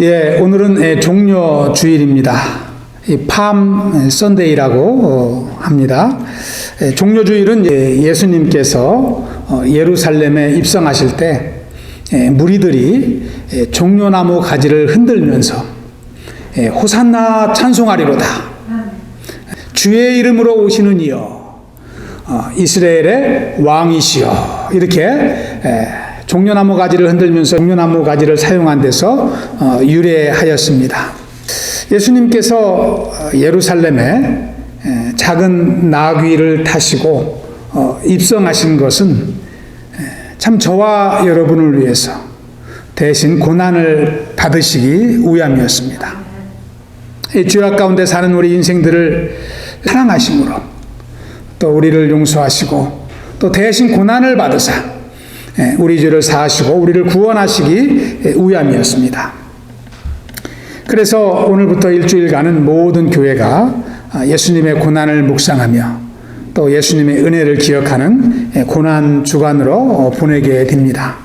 예, 오늘은 예, 종려 주일입니다. 팜 선데이라고 어, 합니다. 예, 종려 주일은 예, 예수님께서 어, 예루살렘에 입성하실 때 예, 무리들이 예, 종려나무 가지를 흔들면서 예, 호산나 찬송하리로다. 주의 이름으로 오시는 이여 어, 이스라엘의 왕이시여 이렇게 에, 종려나무 가지를 흔들면서 종려나무 가지를 사용한 데서 어, 유래하였습니다. 예수님께서 어, 예루살렘에 에, 작은 나귀를 타시고 어, 입성하신 것은 에, 참 저와 여러분을 위해서 대신 고난을 받으시기 위함이었습니다. 이 죄악 가운데 사는 우리 인생들을 사랑하심으로 또 우리를 용서하시고 또 대신 고난을 받으사 예, 우리 죄를 사하시고 우리를 구원하시기 예, 위함이었습니다. 그래서 오늘부터 일주일간은 모든 교회가 아, 예수님의 고난을 묵상하며 또 예수님의 은혜를 기억하는 예, 고난 주간으로 어, 보내게 됩니다.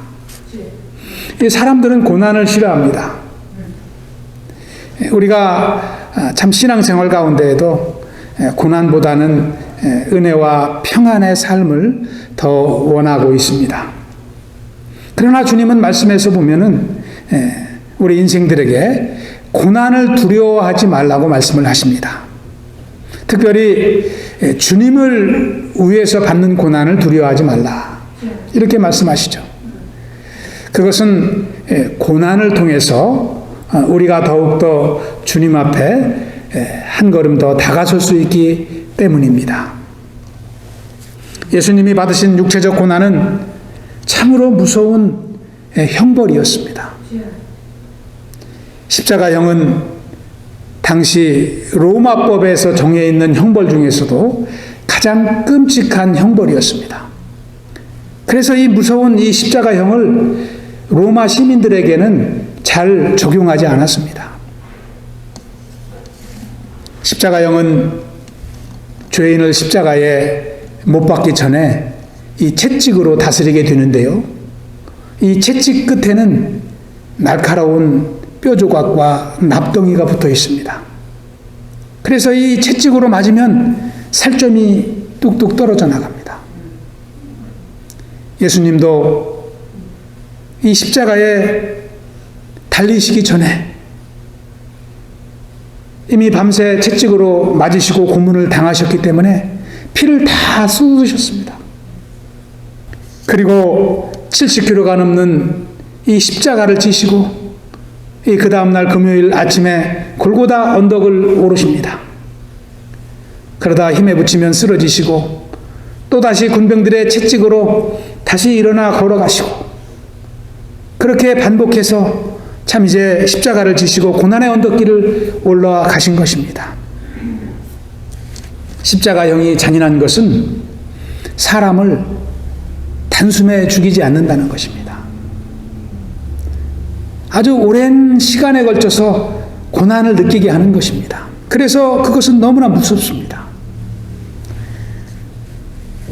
이 사람들은 고난을 싫어합니다. 우리가 아, 참 신앙생활 가운데에도 고난보다는 은혜와 평안의 삶을 더 원하고 있습니다. 그러나 주님은 말씀에서 보면은 우리 인생들에게 고난을 두려워하지 말라고 말씀을 하십니다. 특별히 주님을 위해서 받는 고난을 두려워하지 말라. 이렇게 말씀하시죠. 그것은 고난을 통해서 어, 우리가 더욱더 주님 앞에 한 걸음 더 다가설 수 있기 때문입니다. 예수님이 받으신 육체적 고난은 참으로 무서운 형벌이었습니다. 십자가형은 당시 로마법에서 정해 있는 형벌 중에서도 가장 끔찍한 형벌이었습니다. 그래서 이 무서운 이 십자가형을 로마 시민들에게는 잘 적용하지 않았습니다. 십자가형은 죄인을 십자가에 못 박기 전에 이 채찍으로 다스리게 되는데요. 이 채찍 끝에는 날카로운 뼈 조각과 납덩이가 붙어 있습니다. 그래서 이 채찍으로 맞으면 살점이 뚝뚝 떨어져 나갑니다. 예수님도 이 십자가에 달리시기 전에 이미 밤새 채찍으로 맞으시고 고문을 당하셨기 때문에 피를 다 쏟으셨습니다. 그리고 70kg가 넘는 이 십자가를 지시고 그 다음날 금요일 아침에 골고다 언덕을 오르십니다. 그러다 힘에 붙이면 쓰러지시고 또다시 군병들의 채찍으로 다시 일어나 걸어가시고 그렇게 반복해서 참 이제 십자가를 지시고 고난의 언덕길을 올라가신 것입니다. 십자가형이 잔인한 것은 사람을 단숨에 죽이지 않는다는 것입니다. 아주 오랜 시간에 걸쳐서 고난을 느끼게 하는 것입니다. 그래서 그것은 너무나 무섭습니다.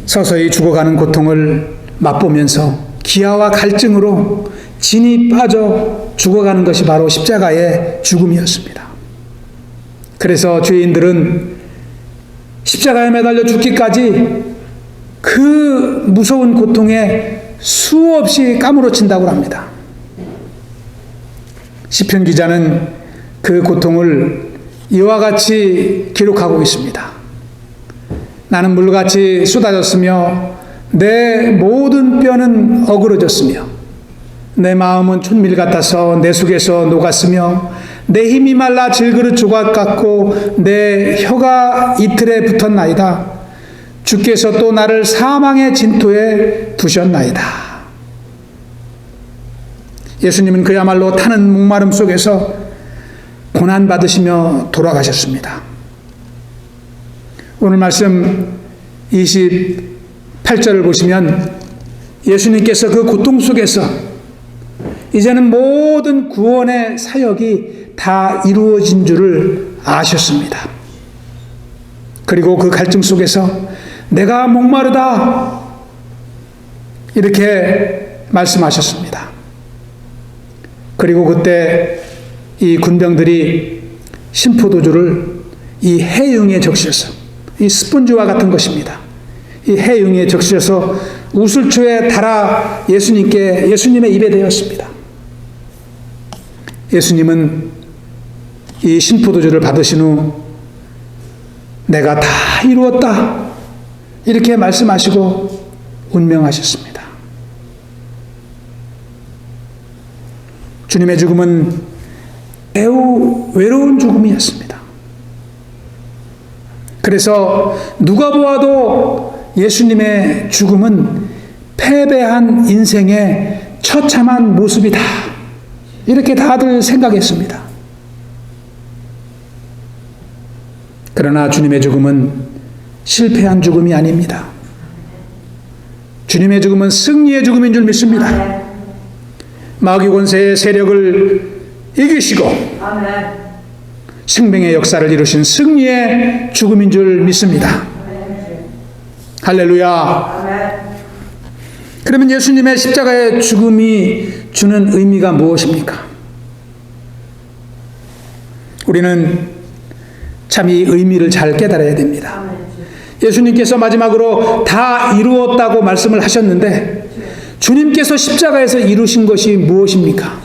서서히 죽어가는 고통을 맛보면서 기아와 갈증으로 진이 빠져 죽어가는 것이 바로 십자가의 죽음이었습니다. 그래서 죄인들은 십자가에 매달려 죽기까지 그 무서운 고통에 수없이 까무러친다고 합니다. 시편 기자는 그 고통을 이와 같이 기록하고 있습니다. 나는 물같이 쏟아졌으며 내 모든 뼈는 어그러졌으며 내 마음은 촌밀 같아서 내 속에서 녹았으며 내 힘이 말라 질그릇 조각 같고 내 혀가 이틀에 붙었나이다. 주께서 또 나를 사망의 진토에 두셨나이다. 예수님은 그야말로 타는 목마름 속에서 고난 받으시며 돌아가셨습니다. 오늘 말씀 28절을 보시면 예수님께서 그 고통 속에서 이제는 모든 구원의 사역이 다 이루어진 줄을 아셨습니다. 그리고 그 갈증 속에서 내가 목마르다. 이렇게 말씀하셨습니다. 그리고 그때 이 군병들이 신포도주를 이 해융에 적셔서 이 스펀지와 같은 것입니다. 이 해융에 적셔서 우슬초에 달아 예수님께 예수님의 입에 대었습니다. 예수님은 이 신포도주를 받으신 후 내가 다 이루었다 이렇게 말씀하시고 운명하셨습니다. 주님의 죽음은 매우 외로운 죽음이었습니다. 그래서 누가 보아도 예수님의 죽음은 패배한 인생의 처참한 모습이다. 이렇게 다들 생각했습니다. 그러나 주님의 죽음은 실패한 죽음이 아닙니다. 주님의 죽음은 승리의 죽음인 줄 믿습니다. 마귀 권세의 세력을 이기시고 생명의 역사를 이루신 승리의 죽음인 줄 믿습니다. 할렐루야. 그러면 예수님의 십자가의 죽음이 주는 의미가 무엇입니까? 우리는 참 이 의미를 잘 깨달아야 됩니다. 예수님께서 마지막으로 다 이루었다고 말씀을 하셨는데 주님께서 십자가에서 이루신 것이 무엇입니까?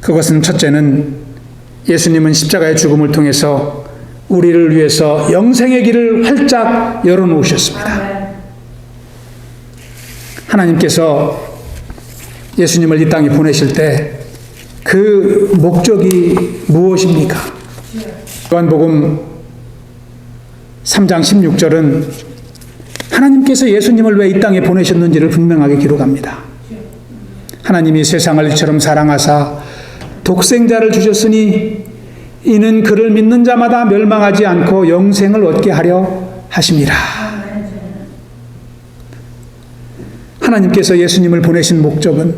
그것은 첫째는 예수님은 십자가의 죽음을 통해서 우리를 위해서 영생의 길을 활짝 열어놓으셨습니다. 하나님께서 예수님을 이 땅에 보내실 때 그 목적이 무엇입니까? 요한복음 3장 16절은 하나님께서 예수님을 왜 이 땅에 보내셨는지를 분명하게 기록합니다. 하나님이 세상을 이처럼 사랑하사 독생자를 주셨으니 이는 그를 믿는 자마다 멸망하지 않고 영생을 얻게 하려 하심이라. 하나님께서 예수님을 보내신 목적은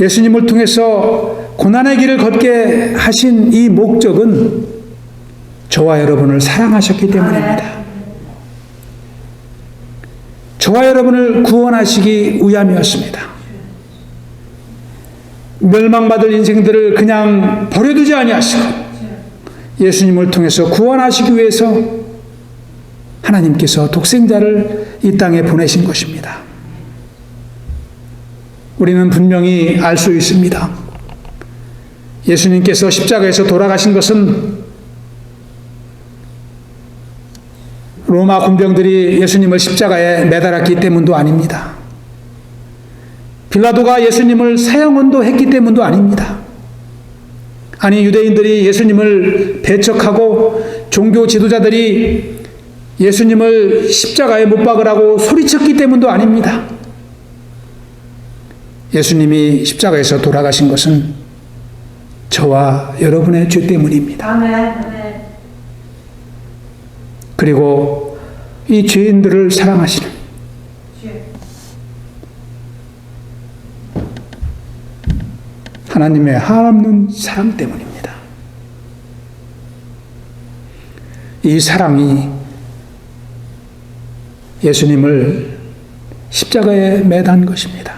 예수님을 통해서 고난의 길을 걷게 하신 이 목적은 저와 여러분을 사랑하셨기 때문입니다. 저와 여러분을 구원하시기 위함이었습니다. 멸망받을 인생들을 그냥 버려두지 아니하시고 예수님을 통해서 구원하시기 위해서 하나님께서 독생자를 이 땅에 보내신 것입니다. 우리는 분명히 알 수 있습니다. 예수님께서 십자가에서 돌아가신 것은 로마 군병들이 예수님을 십자가에 매달았기 때문도 아닙니다. 빌라도가 예수님을 사형언도 했기 때문도 아닙니다. 아니 유대인들이 예수님을 배척하고 종교 지도자들이 예수님을 십자가에 못 박으라고 소리쳤기 때문도 아닙니다. 예수님이 십자가에서 돌아가신 것은 저와 여러분의 죄 때문입니다. 그리고 이 죄인들을 사랑하시는 하나님의 한없는 사랑 때문입니다. 이 사랑이 예수님을 십자가에 매단 것입니다.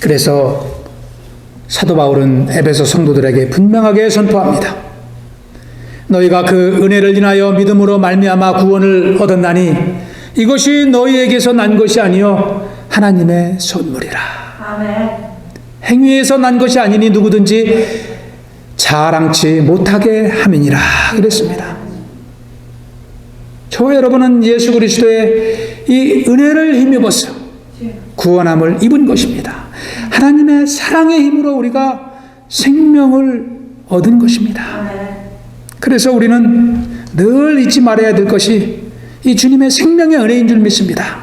그래서 사도 바울은 에베소 성도들에게 분명하게 선포합니다. 너희가 그 은혜를 인하여 믿음으로 말미암아 구원을 얻었나니 이것이 너희에게서 난 것이 아니요 하나님의 선물이라. 아멘. 행위에서 난 것이 아니니 누구든지 자랑치 못하게 함이니라 그랬습니다. 저와 여러분은 예수 그리스도의 이 은혜를 힘입어서 구원함을 입은 것입니다. 하나님의 사랑의 힘으로 우리가 생명을 얻은 것입니다. 그래서 우리는 늘 잊지 말아야 될 것이 이 주님의 생명의 은혜인 줄 믿습니다.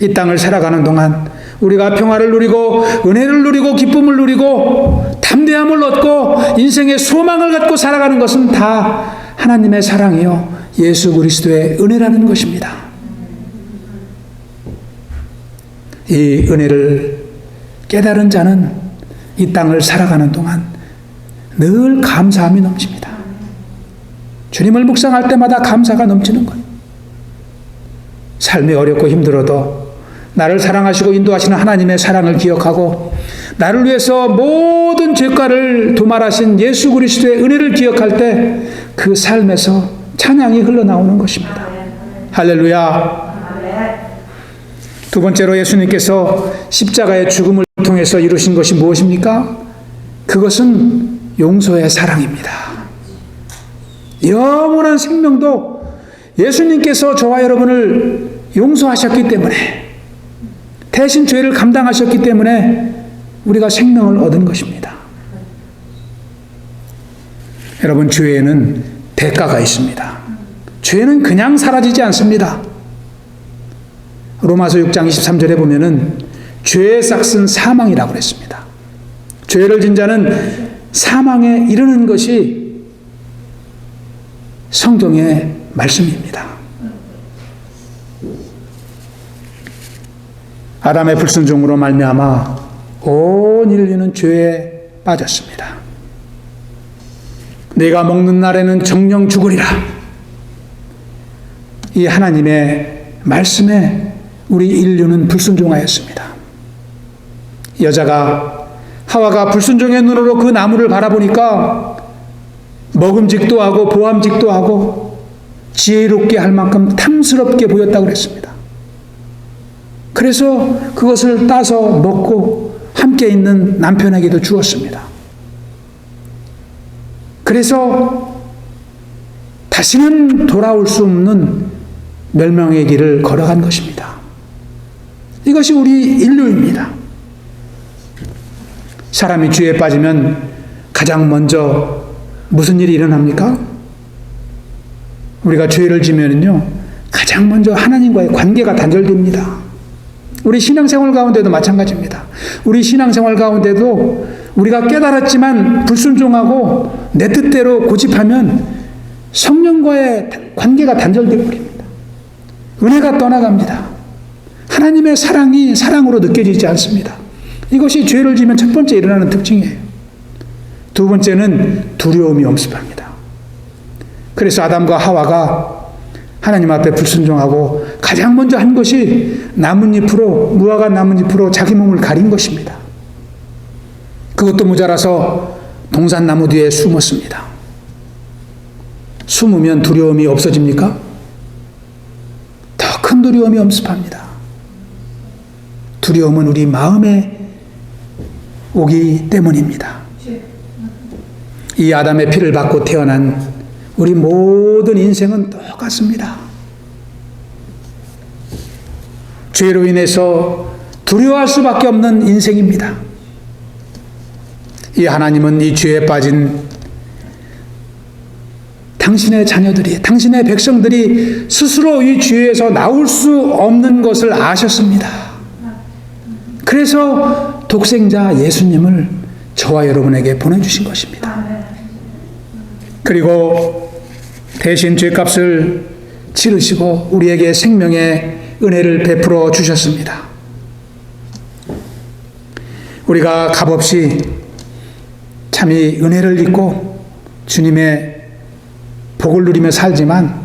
이 땅을 살아가는 동안 우리가 평화를 누리고 은혜를 누리고 기쁨을 누리고 담대함을 얻고 인생의 소망을 갖고 살아가는 것은 다 하나님의 사랑이요 예수 그리스도의 은혜라는 것입니다. 이 은혜를 깨달은 자는 이 땅을 살아가는 동안 늘 감사함이 넘칩니다. 주님을 묵상할 때마다 감사가 넘치는 것. 삶이 어렵고 힘들어도 나를 사랑하시고 인도하시는 하나님의 사랑을 기억하고 나를 위해서 모든 죄가를 도말하신 예수 그리스도의 은혜를 기억할 때 그 삶에서 찬양이 흘러나오는 것입니다. 할렐루야. 두 번째로 예수님께서 십자가의 죽음을 통해서 이루신 것이 무엇입니까? 그것은 용서의 사랑입니다. 영원한 생명도 예수님께서 저와 여러분을 용서하셨기 때문에 대신 죄를 감당하셨기 때문에 우리가 생명을 얻은 것입니다. 여러분, 죄에는 대가가 있습니다. 죄는 그냥 사라지지 않습니다. 로마서 6장 23절에 보면은 죄의 싹은 사망이라고 그랬습니다. 죄를 진 자는 사망에 이르는 것이 성경의 말씀입니다. 아담의 불순종으로 말미암아 온 인류는 죄에 빠졌습니다. 내가 먹는 날에는 정령 죽으리라. 이 하나님의 말씀에 우리 인류는 불순종하였습니다. 여자가 하와가 불순종의 눈으로 그 나무를 바라보니까 먹음직도 하고 보암직도 하고 지혜롭게 할 만큼 탐스럽게 보였다고 그랬습니다. 그래서 그것을 따서 먹고 함께 있는 남편에게도 주었습니다. 그래서 다시는 돌아올 수 없는 멸망의 길을 걸어간 것입니다. 이것이 우리 인류입니다. 사람이 죄에 빠지면 가장 먼저 무슨 일이 일어납니까? 우리가 죄를 지면은요, 가장 먼저 하나님과의 관계가 단절됩니다. 우리 신앙생활 가운데도 마찬가지입니다. 우리 신앙생활 가운데도 우리가 깨달았지만 불순종하고 내 뜻대로 고집하면 성령과의 관계가 단절되어 버립니다. 은혜가 떠나갑니다. 하나님의 사랑이 사랑으로 느껴지지 않습니다. 이것이 죄를 지면 첫 번째 일어나는 특징이에요. 두 번째는 두려움이 엄습합니다. 그래서 아담과 하와가 하나님 앞에 불순종하고 가장 먼저 한 것이 나뭇잎으로 무화과 나뭇잎으로 자기 몸을 가린 것입니다. 그것도 모자라서 동산나무 뒤에 숨었습니다. 숨으면 두려움이 없어집니까? 더 큰 두려움이 엄습합니다. 두려움은 우리 마음에 오기 때문입니다. 이 아담의 피를 받고 태어난 우리 모든 인생은 똑같습니다. 죄로 인해서 두려워할 수밖에 없는 인생입니다. 이 하나님은 이 죄에 빠진 당신의 자녀들이, 당신의 백성들이 스스로 이 죄에서 나올 수 없는 것을 아셨습니다. 그래서 독생자 예수님을 저와 여러분에게 보내주신 것입니다. 그리고 대신 죄값을 치르시고 우리에게 생명의 은혜를 베풀어 주셨습니다. 우리가 값없이 참이 은혜를 잊고 주님의 복을 누리며 살지만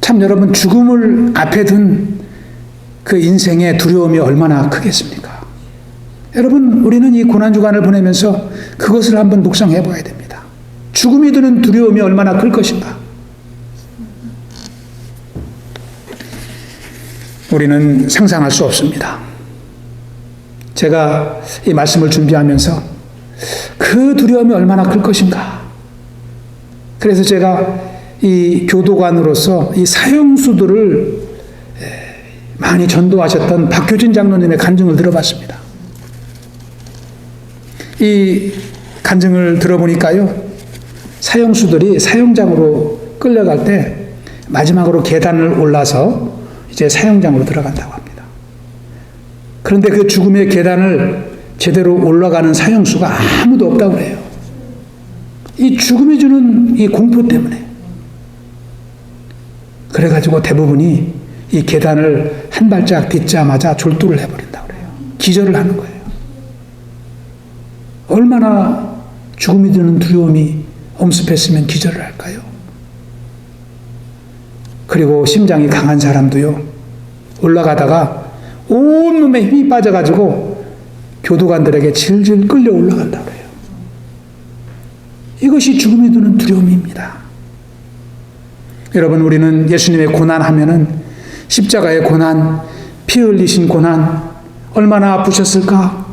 참 여러분 죽음을 앞에 둔 그 인생의 두려움이 얼마나 크겠습니까? 여러분 우리는 이 고난 주간을 보내면서 그것을 한번 묵상해 봐야 됩니다. 죽음이 드는 두려움이 얼마나 클 것인가? 우리는 상상할 수 없습니다. 제가 이 말씀을 준비하면서 그 두려움이 얼마나 클 것인가. 그래서 제가 이 교도관으로서 이 사형수들을 많이 전도하셨던 박효진 장로님의 간증을 들어봤습니다. 이 간증을 들어보니까요, 사형수들이 사형장으로 끌려갈 때 마지막으로 계단을 올라서 이제 사형장으로 들어간다고 합니다. 그런데 그 죽음의 계단을 제대로 올라가는 사형수가 아무도 없다고 그래요. 이 죽음이 주는 이 공포 때문에. 그래가지고 대부분이 이 계단을 한 발짝 딛자마자 졸도를 해버린다고 그래요. 기절을 하는 거예요. 얼마나 죽음이 드는 두려움이 엄습했으면 기절을 할까요? 그리고 심장이 강한 사람도요, 올라가다가 온몸에 힘이 빠져가지고 교도관들에게 질질 끌려 올라간다 그래요. 이것이 죽음이 드는 두려움입니다. 여러분, 우리는 예수님의 고난하면은 십자가의 고난, 피 흘리신 고난, 얼마나 아프셨을까?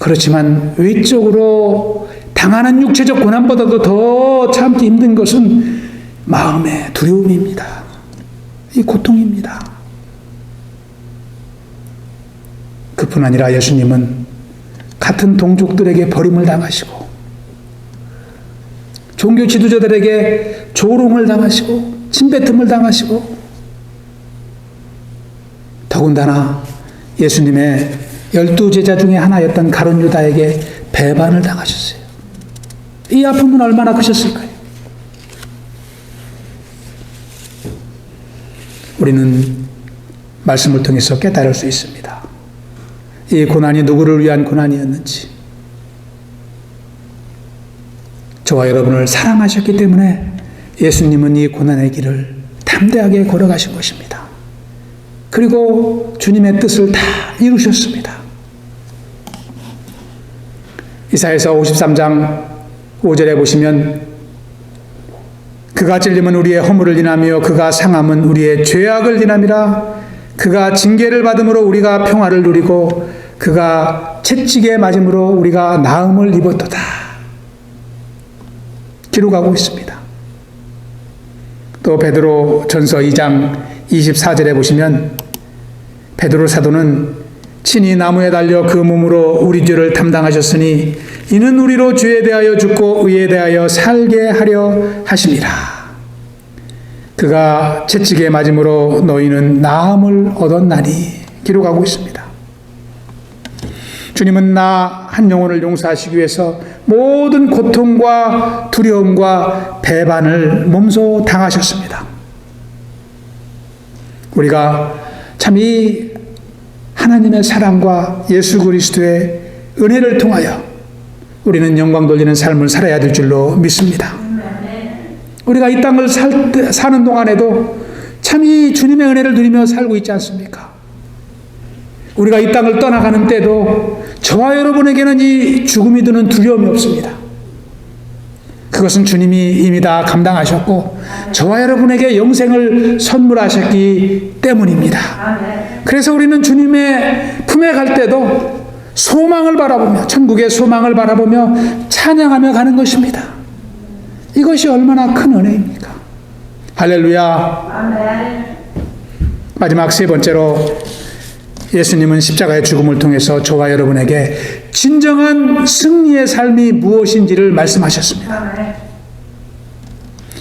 그렇지만 외적으로 당하는 육체적 고난보다도 더 참기 힘든 것은 마음의 두려움입니다. 이 고통입니다. 그뿐 아니라 예수님은 같은 동족들에게 버림을 당하시고 종교 지도자들에게 조롱을 당하시고 침뱉음을 당하시고 더군다나 예수님의 열두 제자 중에 하나였던 가론 유다에게 배반을 당하셨어요. 이 아픔은 얼마나 크셨을까요? 우리는 말씀을 통해서 깨달을 수 있습니다. 이 고난이 누구를 위한 고난이었는지, 저와 여러분을 사랑하셨기 때문에 예수님은 이 고난의 길을 담대하게 걸어가신 것입니다. 그리고 주님의 뜻을 다 이루셨습니다. 이사에서 53장 5절에 보시면 그가 찔림은 우리의 허물을 인하며 그가 상함은 우리의 죄악을 인함이라 그가 징계를 받음으로 우리가 평화를 누리고 그가 채찍에 맞음으로 우리가 나음을 입었도다. 기록하고 있습니다. 또 베드로 전서 2장 24절에 보시면 베드로 사도는 친히 나무에 달려 그 몸으로 우리 죄를 담당하셨으니 이는 우리로 죄에 대하여 죽고 의에 대하여 살게 하려 하심이라. 그가 채찍에 맞음으로 너희는 나음을 얻었나니 기록하고 있습니다. 주님은 나 한 영혼을 용서하시기 위해서 모든 고통과 두려움과 배반을 몸소 당하셨습니다. 우리가 참 이 하나님의 사랑과 예수 그리스도의 은혜를 통하여 우리는 영광 돌리는 삶을 살아야 될 줄로 믿습니다. 우리가 이 땅을 살 때, 사는 동안에도 참 이 주님의 은혜를 누리며 살고 있지 않습니까? 우리가 이 땅을 떠나가는 때도 저와 여러분에게는 이 죽음이 드는 두려움이 없습니다. 그것은 주님이 이미 다 감당하셨고 저와 여러분에게 영생을 선물하셨기 때문입니다. 그래서 우리는 주님의 품에 갈 때도 소망을 바라보며 천국의 소망을 바라보며 찬양하며 가는 것입니다. 이것이 얼마나 큰 은혜입니까? 할렐루야. 마지막 세 번째로 예수님은 십자가의 죽음을 통해서 저와 여러분에게 진정한 승리의 삶이 무엇인지를 말씀하셨습니다.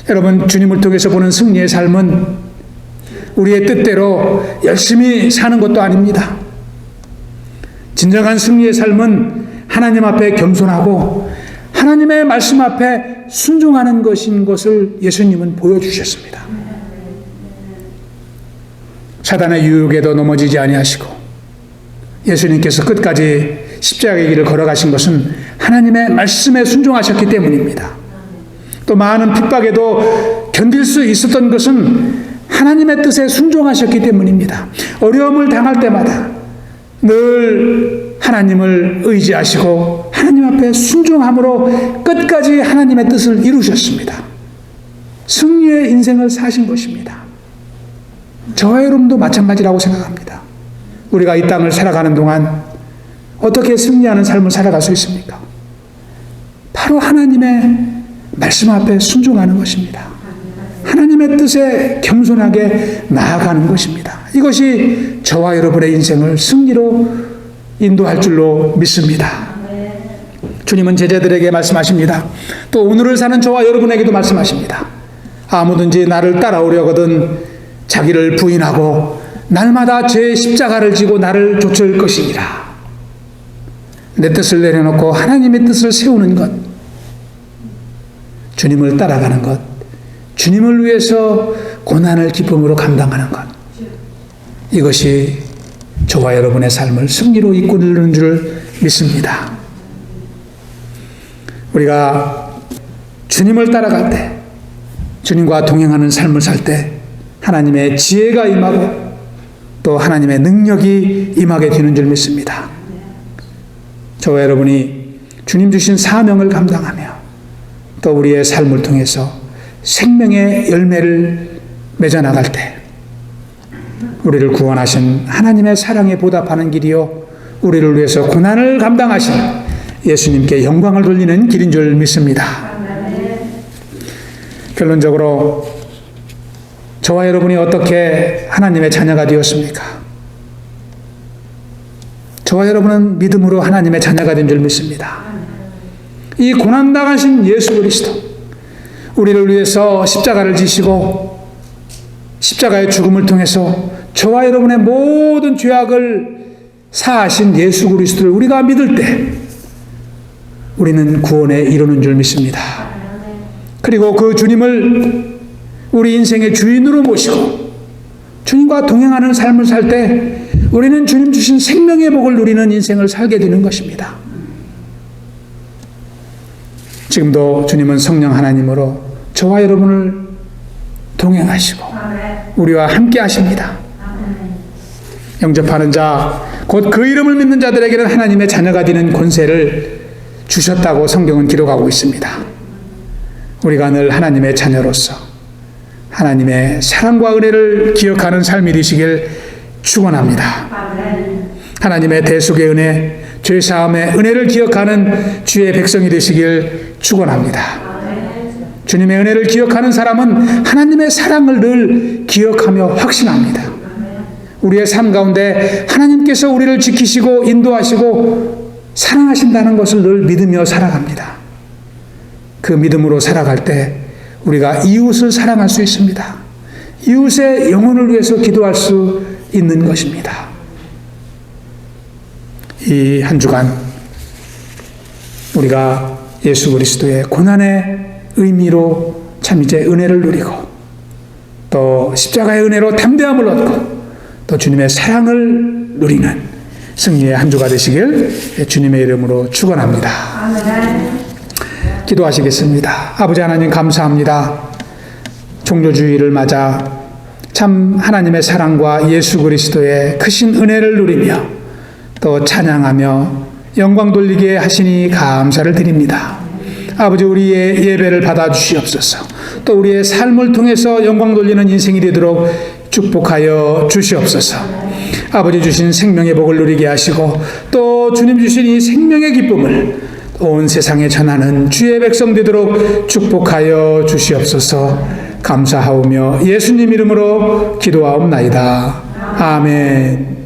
여러분, 주님을 통해서 보는 승리의 삶은 우리의 뜻대로 열심히 사는 것도 아닙니다. 진정한 승리의 삶은 하나님 앞에 겸손하고 하나님의 말씀 앞에 순종하는 것인 것을 예수님은 보여주셨습니다. 사단의 유혹에도 넘어지지 아니하시고 예수님께서 끝까지 십자가의 길을 걸어가신 것은 하나님의 말씀에 순종하셨기 때문입니다. 또 많은 핍박에도 견딜 수 있었던 것은 하나님의 뜻에 순종하셨기 때문입니다. 어려움을 당할 때마다 늘 하나님을 의지하시고 하나님 앞에 순종함으로 끝까지 하나님의 뜻을 이루셨습니다. 승리의 인생을 사신 것입니다. 저와 여러분도 마찬가지라고 생각합니다. 우리가 이 땅을 살아가는 동안 어떻게 승리하는 삶을 살아갈 수 있습니까? 바로 하나님의 말씀 앞에 순종하는 것입니다. 하나님의 뜻에 겸손하게 나아가는 것입니다. 이것이 저와 여러분의 인생을 승리로 인도할 줄로 믿습니다. 주님은 제자들에게 말씀하십니다. 또 오늘을 사는 저와 여러분에게도 말씀하십니다. 아무든지 나를 따라오려거든 자기를 부인하고 날마다 제 십자가를 지고 나를 쫓을 것이니라. 내 뜻을 내려놓고 하나님의 뜻을 세우는 것, 주님을 따라가는 것, 주님을 위해서 고난을 기쁨으로 감당하는 것. 이것이 저와 여러분의 삶을 승리로 이끄는 줄 믿습니다. 우리가 주님을 따라갈 때, 주님과 동행하는 삶을 살 때, 하나님의 지혜가 임하고 또 하나님의 능력이 임하게 되는 줄 믿습니다. 저와 여러분이 주님 주신 사명을 감당하며 또 우리의 삶을 통해서 생명의 열매를 맺어 나갈 때 우리를 구원하신 하나님의 사랑에 보답하는 길이요 우리를 위해서 고난을 감당하신 예수님께 영광을 돌리는 길인 줄 믿습니다. 결론적으로 저와 여러분이 어떻게 하나님의 자녀가 되었습니까? 저와 여러분은 믿음으로 하나님의 자녀가 된 줄 믿습니다. 이 고난당하신 예수 그리스도, 우리를 위해서 십자가를 지시고 십자가의 죽음을 통해서 저와 여러분의 모든 죄악을 사하신 예수 그리스도를 우리가 믿을 때 우리는 구원에 이르는 줄 믿습니다. 그리고 그 주님을 우리 인생의 주인으로 모시고 주님과 동행하는 삶을 살 때 우리는 주님 주신 생명의 복을 누리는 인생을 살게 되는 것입니다. 지금도 주님은 성령 하나님으로 저와 여러분을 동행하시고 우리와 함께 하십니다. 영접하는 자, 곧 그 이름을 믿는 자들에게는 하나님의 자녀가 되는 권세를 주셨다고 성경은 기록하고 있습니다. 우리가 늘 하나님의 자녀로서 하나님의 사랑과 은혜를 기억하는 삶이 되시길 축원합니다. 하나님의 대속의 은혜, 죄 사함의 은혜를 기억하는 주의 백성이 되시길 축원합니다. 주님의 은혜를 기억하는 사람은 하나님의 사랑을 늘 기억하며 확신합니다. 우리의 삶 가운데 하나님께서 우리를 지키시고 인도하시고 사랑하신다는 것을 늘 믿으며 살아갑니다. 그 믿음으로 살아갈 때 우리가 이웃을 사랑할 수 있습니다. 이웃의 영혼을 위해서 기도할 수 있는 것입니다. 이 한 주간 우리가 예수 그리스도의 고난의 의미로 참 이제 은혜를 누리고 또 십자가의 은혜로 담대함을 얻고 또 주님의 사랑을 누리는 승리의 한 주가 되시길 주님의 이름으로 축원합니다. 기도하시겠습니다. 아버지 하나님 감사합니다. 종료주의를 맞아 참 하나님의 사랑과 예수 그리스도의 크신 은혜를 누리며 또 찬양하며 영광 돌리게 하시니 감사를 드립니다. 아버지 우리의 예배를 받아 주시옵소서. 또 우리의 삶을 통해서 영광 돌리는 인생이 되도록 축복하여 주시옵소서. 아버지 주신 생명의 복을 누리게 하시고 또 주님 주신 이 생명의 기쁨을 온 세상에 전하는 주의 백성 되도록 축복하여 주시옵소서. 감사하오며 예수님 이름으로 기도하옵나이다. 아멘.